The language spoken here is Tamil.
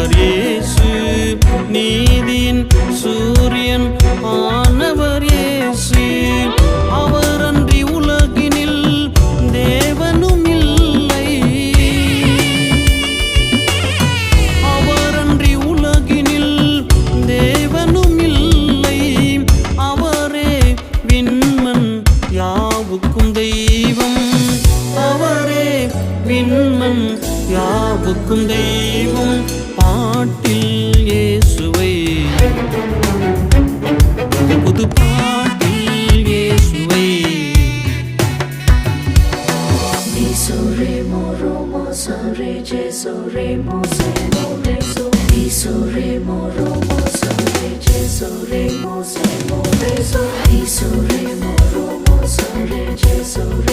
ஆனவர் இயேசு நீதியின் சூரியன் ஆனவர் இயேசு. அவர் அன்றி உலகினில் தேவனும் இல்லை. அவர் அன்றி உலகினில் தேவனும் இல்லை. அவரே விண்மன் யாவுக்கும் தெய்வம். அவரே விண்மன் யாவுக்கும் தெய்வம் பாட்டில் இயேசுவை புது பாட்டில் இயேசுவை சோரே மோரோ மோசோரே ஜே சோரே மோசே மோரே சோரே மோரோ மோசோரே ஜே சோரே மோசே மோரே சோரே மோரோ மோசோரே ஜே சோரே